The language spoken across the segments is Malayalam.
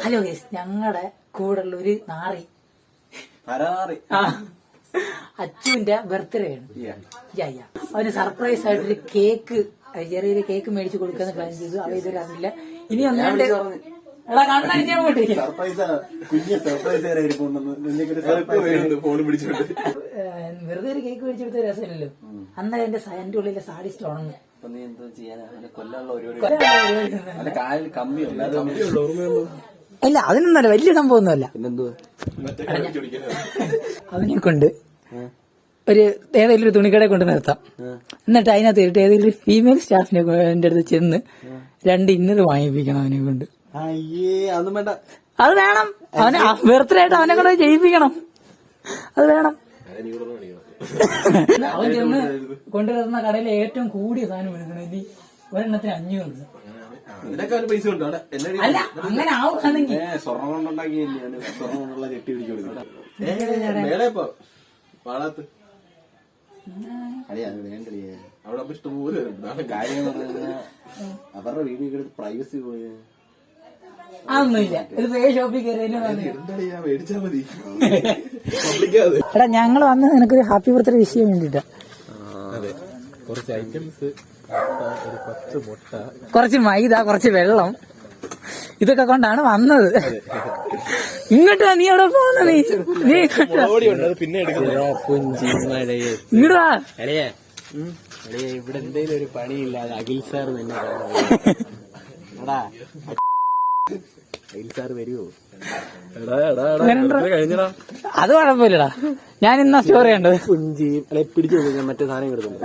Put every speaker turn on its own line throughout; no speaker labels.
ഹലോ ഗേസ് ഞങ്ങളുടെ കൂടെ ഉള്ള ഒരു നാറി. അച്ചുവിന്റെ ബർത്ത്ഡേ ആണ്. അവന് സർപ്രൈസ് ആയിട്ടൊരു കേക്ക് അത് ചെറിയൊരു കേക്ക് മേടിച്ചു കൊടുക്കാന്ന് പ്ലാൻ ചെയ്തു. അവ ഇതുവരെ അറിയില്ല ഇനി ഒന്നുകൊണ്ട് എടാ
സർപ്രൈസ് കുഞ്ഞ് സർപ്രൈസ് ഫോൺ പിടിച്ചോണ്ട്.
വെറുതെ ഒരു കേക്ക് മേടിച്ചെടുത്ത രസമില്ലല്ലോ. അന്നേരം എന്റെ എന്റെ ഉള്ളിലെ സാഡിസ്റ്റ് ഉണങ്ങും ഇല്ല അതിനൊന്നല്ല വലിയ സംഭവമൊന്നുമല്ല.
പിന്നെന്തോ
അവനെ കൊണ്ട് ഒരു ഏതെങ്കിലും ഒരു തുണിക്കടയെ കൊണ്ട് നിർത്താം. എന്നിട്ട് അതിനകത്ത് ഏതെങ്കിലും ഒരു ഫീമെയിൽ സ്റ്റാഫിനെ എന്റെ അടുത്ത് ചെന്ന് രണ്ട് ഇന്നത് വാങ്ങിപ്പിക്കണം അതിനെ കൊണ്ട്
അയ്യേ അതൊന്നും വേണ്ട.
അത് വേണം. അവനെ ബർത്ത്ഡേ ആയിട്ട് അവനെ കൊണ്ട് ജയിപ്പിക്കണം. അത് വേണം. അവൻ ചെന്ന് കൊണ്ടുവരുന്ന കടയിൽ ഏറ്റവും കൂടിയ സാധനം എടുക്കണമെങ്കിൽ ഒരെണ്ണത്തിന് അഞ്ഞൂറ്.
അവന് പൈസ ഉണ്ടോ.
അല്ല അങ്ങനെ ആവുകയാണെങ്കിൽ.
കൊണ്ടുള്ള ചെട്ടി പിടിച്ചു പാളത്ത് അവിടെ അപ്പൊ ഇഷ്ടംപോലെ. അവരുടെ വീഡിയോ പ്രൈവസി പോയ.
അതൊന്നുമില്ല. ഇത് പേ ഷോപ്പിൽ
പബ്ലിക്കാതെ
എടാ ഞങ്ങൾ വന്ന് നിനക്കൊരു ഹാപ്പി ബർത്ത്ഡേ വിഷയം വേണ്ടിട്ടാ.
അതെ. കുറച്ച് ഐറ്റംസ് ഒരു പത്ത് മുട്ട.
കുറച്ച് മൈദ കുറച്ച് വെള്ളം. ഇതൊക്കെ കൊണ്ടാണ് വന്നത്. ഇങ്ങോട്ട് നീ എവിടെ പോകുന്ന നീ നീ.
പിന്നെ
ഇങ്ങോട്ട്.
ഇവിടെ എന്തേലും ഒരു പണിയില്ലാതെ അഖിൽ സാർ നിന്നെ
അത് കുഴപ്പമില്ലടാ ഞാൻ ഇന്ന സ്റ്റോറി
അല്ലെ പിടിച്ചു ഞാൻ മറ്റേ സാധനം കിടക്കുന്നു.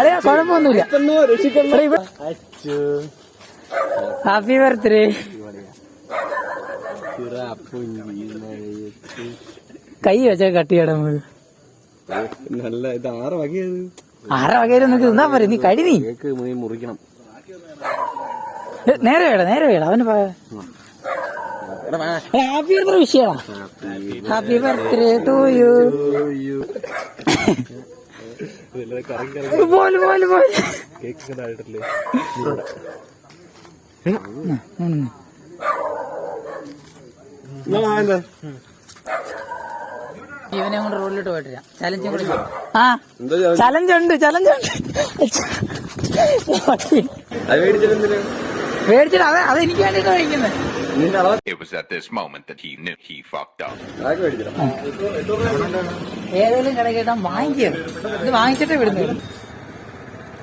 അതെ കുഴപ്പമൊന്നുമില്ല. ഹാപ്പി ബർത്ത്ഡേ കൈ വെച്ച കട്ടിയട
നല്ല ഇത് ആറ് വകയത്
ആറ് വകയിൽ നിനക്ക് തിന്നാ പോരെ നീ കടി നീ
മുറിക്കണം.
നേരെ വേടാ നേരെ വേടാ അവന് happy birthday വിഷയടാ. Happy birthday to you. പോലെ പോലെ. ഇവനെ കൊണ്ട് റോഡിലോട്ട് പോയിട്ടില്ല. ചലഞ്ചും കൂടി ആ ചലഞ്ച് ഉണ്ട് ചലഞ്ച് ഉണ്ട്. മേടിച്ചിട്ട് അത് അത് എനിക്ക് വേണ്ടിട്ട് കഴിക്കുന്നത്
നിന്റെ അളവ്
It was at this moment that he knew he fucked up.
അതൊക്കെ മേടിച്ചിടാം
ഏതെങ്കിലും കട കേട്ടാ വാങ്ങിക്കുക ഇത് വാങ്ങിച്ചിട്ടേ വിടുന്നു.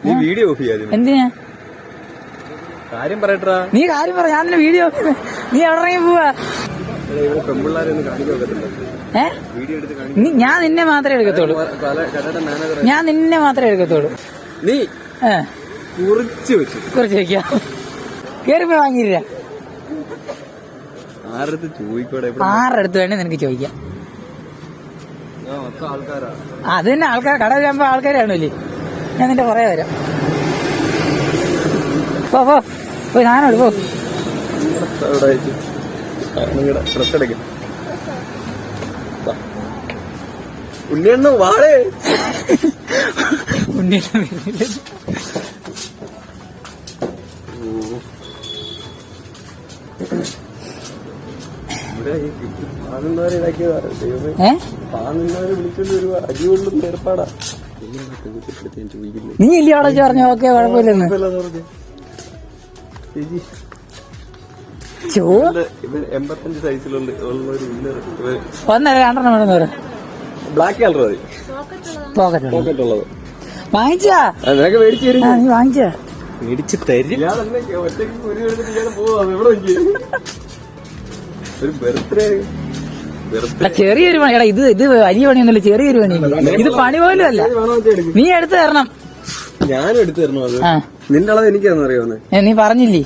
നീ വീഡിയോ ഓഫ് ചെയ്യാതെ
എന്തിനാ?
കാര്യം പറയട്ടാ
നീ കാര്യം പറ ഞാൻ നിന്നെ വീഡിയോ നീ എവിടെ ഇറങ്ങി പോവാ?
ഇവിടെ പെമ്പിള്ളാരെ ഒന്ന് കാണിക്കാൻ ഒക്കത്തില്ല.
ഏ?
വീഡിയോ എടുത്ത് കാണിക്കാൻ
നീ ഞാൻ നിന്നെ മാത്രമേ എടുക്കത്തുള്ളൂ.
പല കടയുടെ മാനേജർ
ഞാൻ നിന്നെ മാത്രമേ എടുക്കത്തുള്ളൂ.
നീ
ഏ.
കുറിച്ച് വെച്ചു.
കുറച്ച് വെക്കാം. കേറിപ്പോ വാങ്ങിയില്ല. അടുത്ത് വേണേ നിനക്ക് ചോദിക്കാം. അത് തന്നെ ആൾക്കാർ കട വരുമ്പോ ആൾക്കാരാണല്ലേ ഞാൻ നിന്റെ പുറകെ വരാം. പോ പോ. പോയി സാധനം എടുക്കോ
എടുക്കും. ഉണ്ണിയണ്ണ
വരുന്നില്ല. നീ ഇല്ല. അവിടെ പറഞ്ഞു ഓക്കെ കുഴപ്പമില്ലെന്ന്.
എൺപത്തഞ്ച്
ഒന്നര രണ്ടെണ്ണം വേണം വരാം
ബ്ലാക്ക് കളർ മതി.
പോക്കറ്റ്
പോക്കറ്റ് ഉള്ളത്.
വാങ്ങിച്ചാ?
നിനക്ക് മേടിച്ചു തരും.
നീ വാങ്ങിച്ചാ.
മേടിച്ച് തരും. ഇയാൾ പോവാ. എവിടെ ഒരു ബർത്ത്ഡേ
എടാ, ചെറിയൊരു പണി. എടാ ഇത് ഇത് വലിയ പണിയൊന്നുമില്ല ചെറിയൊരു പണി. ഇത് പണി പോലും അല്ല. നീ എടുത്തു തരണം.
ഞാൻ എടുത്തു തരണോ അത്? നിന്റെ അളവ് എനിക്കാന്ന്
നീ പറഞ്ഞില്ലേ?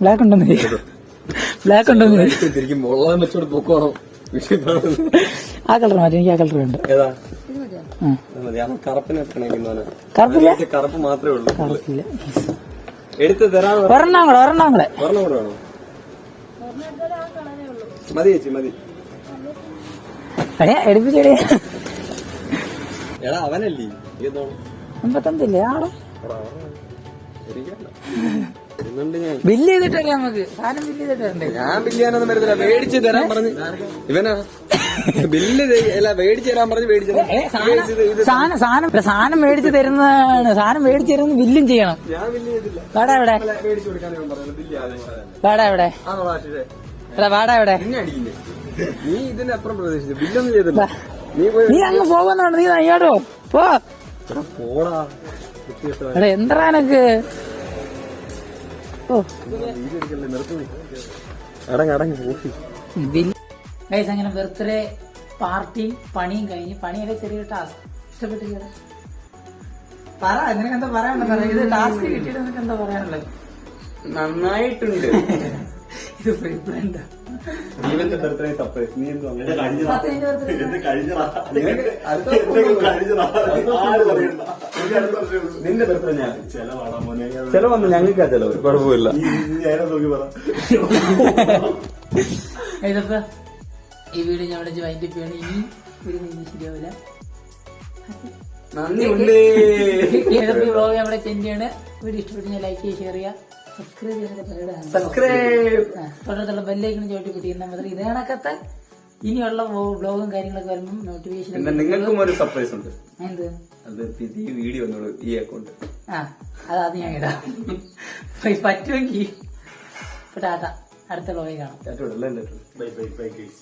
ബ്ലാക്ക് ഉണ്ടെന്ന്. ബ്ലാക്ക് ഉണ്ടെന്ന്. ആ കളർ മാറ്റി എനിക്ക് ആ കളർ ഉണ്ട്
കറുപ്പ് മാത്രമേ ഉള്ളൂ.
കറുപ്പില്ല.
എടുത്ത് തരാൻ
ഒരെണ്ണം കൂടെ ഒരെണ്ണം കൂടെ.
ഒരെണ്ണം കൂടെ വേണോ? മതി ചേച്ചി മതി.
എടുപ്പിച്ചടേ.
എടാ അവനല്ലേ? വരുന്നുണ്ട് ഞാൻ.
ബില്ല് ചെയ്തിട്ടല്ലേ നമുക്ക്? സാധനം ബില്ല് ചെയ്തിട്ടുണ്ട്.
ഞാൻ ബില്ല് ചെയ്യാനൊന്നും വരത്തില്ല. മേടിച്ച് തരാൻ പറഞ്ഞ്. ഇവനാ. ബില്ല് അല്ല മേടിച്ച് തരാൻ പറഞ്ഞ് മേടിച്ചു
സാധനം സാധനം സാധനം മേടിച്ച് തരുന്നതാണ്. സാധനം മേടിച്ച് തരുന്നത് ബില്ലും ചെയ്യണം.
ഞാൻ ബില്ല് ചെയ്തില്ല.
വേടാ ഇവിടെ.
അല്ല, മേടിച്ച് കൊടുക്കാൻ ആണോ ആശിഷേ
എടാ വാടാ ഇവിടെ.
നീ ഇതിന്റെ അപ്പുറം പ്രതീക്ഷിച്ചു. ബില്ലൊന്നും ചെയ്തില്ല. നീ പോയി
നീ അങ്ങ് പോകുന്നുണ്ട് നീ അയ്യോടോ പോ.
പോടാ
എടാ എന്താ എനക്ക് ഓ
വീഡിയോ എടുക്കല്ലേ നിർത്തി അടങ്ങ് അടങ്ങ് ഓഫി
ഗൈസ് അങ്ങനെ ബർത്ത്ഡേ പാർട്ടിയും പണിയും കഴിഞ്ഞ് പണിയൊക്കെ ചെറിയ ടാസ്ക്. ഇഷ്ടപ്പെട്ടില്ല പറ നിനക്ക് എന്താ പറയാനുള്ളത്? ഇത് ടാസ്ക് കിട്ടിയിട്ട് നിനക്ക് എന്താ പറയാനുള്ളത്?
നന്നായിട്ടുണ്ട്.
ഇത് ഫ്രീ പ്ലാൻഡാ
ജീവന്റെ ബർത്ത്ഡേ സർപ്രൈസ് നീ എന്തോ അങ്ങനെ
പത്ത് മിനിറ്റ് birthday.
നിനക്ക് അടുത്ത നിന്റെ ബർത്ത്ഡേ ഞാൻ. ചെലവന്ന് ഞങ്ങൾക്ക് ആ ചെലവ്. കുഴപ്പമില്ല.
ഈ വീട് ഞാൻ ഇവിടെ ചെയ്യണം ഇനി ഒരു നീ ശരിയാവില്ല.
നന്ദി ഉണ്ട്
ഏതൊക്കെ വ്ളോഗ് നമ്മുടെ ചെന്റിയാണ് വീട് ഇഷ്ടപ്പെട്ട് ഞാൻ ലൈക്ക് ചെയ്യുക ഷെയർ ചെയ്യുക. സബ്സ്ക്രൈബ്
സബ്സ്ക്രൈബ്
തൊട്ടടുത്തുള്ള ബെല്ലൈക്കണം ചോട്ടി പിടിക്കുന്ന മാത്രം ഇത് കണക്കത്തെ ഇനിയുള്ള ബ്ലോഗും കാര്യങ്ങളൊക്കെ വരുമ്പോൾ നോട്ടിഫിക്കേഷൻ
പിന്നെ നിങ്ങൾക്കും ഒരു സർപ്രൈസ് ഉണ്ട്.
എന്ത്?
അത് ഈ വീഡിയോ ഈ അക്കൗണ്ട്
ആ അത് അത് ഞാൻ ഇടാം. പറ്റുമെങ്കിൽ ടാറ്റ അടുത്ത ബ്ലോഗിൽ കാണാം.
Bye bye bye guys